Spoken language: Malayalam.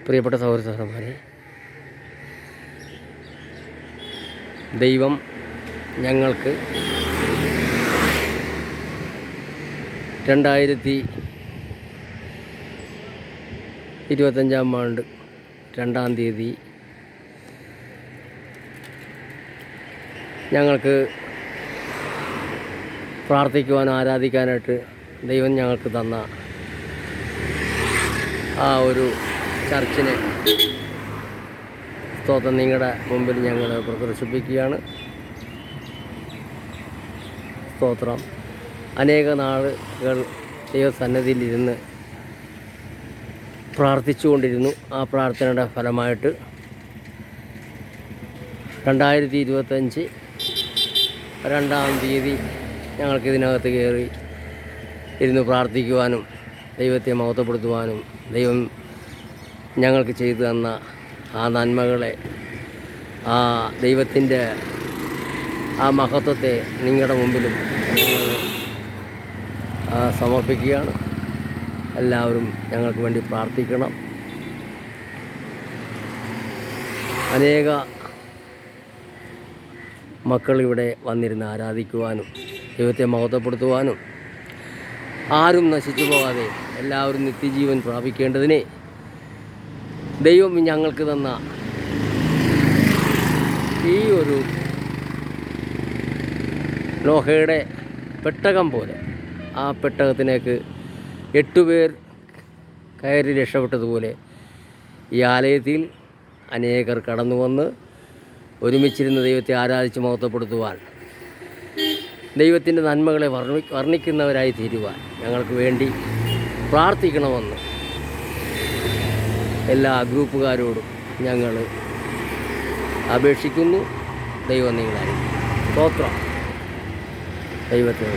പ്രിയപ്പെട്ട സഹോദര സഹോദരന്മാരെ ദൈവം ഞങ്ങൾക്ക് രണ്ടായിരത്തി ഇരുപത്തഞ്ചാം ആണ്ട് രണ്ടാം തീയതി ഞങ്ങൾക്ക് പ്രാർത്ഥിക്കുവാൻ ആരാധിക്കാനായിട്ട് ദൈവം ഞങ്ങൾക്ക് തന്ന ആ ഒരു ചർച്ചിനെ സ്തോത്രം നിങ്ങളുടെ മുമ്പിൽ ഞങ്ങൾ പ്രദർശിപ്പിക്കുകയാണ്. സ്തോത്രം. അനേക നാളുകൾ ദൈവസന്നദ്ധിയിലിരുന്ന് പ്രാർത്ഥിച്ചുകൊണ്ടിരുന്നു. ആ പ്രാർത്ഥനയുടെ ഫലമായിട്ട് രണ്ടായിരത്തി ഇരുപത്തഞ്ച് രണ്ടാം തീയതി ഞങ്ങൾക്ക് ഇതിനകത്ത് കയറി ഇരുന്ന് പ്രാർത്ഥിക്കുവാനും ദൈവത്തെ മഹത്വപ്പെടുത്തുവാനും ദൈവം ഞങ്ങൾക്ക് ചെയ്തു തന്ന ആ നന്മകളെ ആ ദൈവത്തിന്റെ ആ മഹത്വത്തെ നിങ്ങളുടെ മുമ്പിലും സമർപ്പിക്കുകയാണ്. എല്ലാവരും ഞങ്ങൾക്ക് വേണ്ടി പ്രാർത്ഥിക്കണം. അനേക മക്കൾ ഇവിടെ വന്നിരുന്ന് ആരാധിക്കുവാനും ദൈവത്തെ മഹത്വപ്പെടുത്തുവാനും ആരും നശിച്ചു പോകാതെ എല്ലാവരും നിത്യജീവൻ പ്രാപിക്കേണ്ടതിനെ ദൈവം ഞങ്ങൾക്ക് തന്ന ഈ ഒരു നോഹയുടെ പെട്ടകം പോലെ ആ പെട്ടകത്തിലേക്ക് എട്ടുപേർ കയറി രക്ഷപ്പെട്ടതുപോലെ ഈ ആലയത്തിൽ അനേകർ കടന്നു വന്ന് ഒരുമിച്ചിരുന്ന് ദൈവത്തെ ആരാധിച്ച് മഹത്വപ്പെടുത്തുവാൻ ദൈവത്തിന്റെ നന്മകളെ വർണി വർണിക്കുന്നവരായി തീരുവാൻ ഞങ്ങൾക്ക് വേണ്ടി പ്രാർത്ഥിക്കണമെന്ന് എല്ലാ ഗ്രൂപ്പുകാരോടും ഞങ്ങൾ അപേക്ഷിക്കുന്നു. ദൈവം നിങ്ങളായിരിക്കും സ്തോത്രം. ദൈവത്തിന്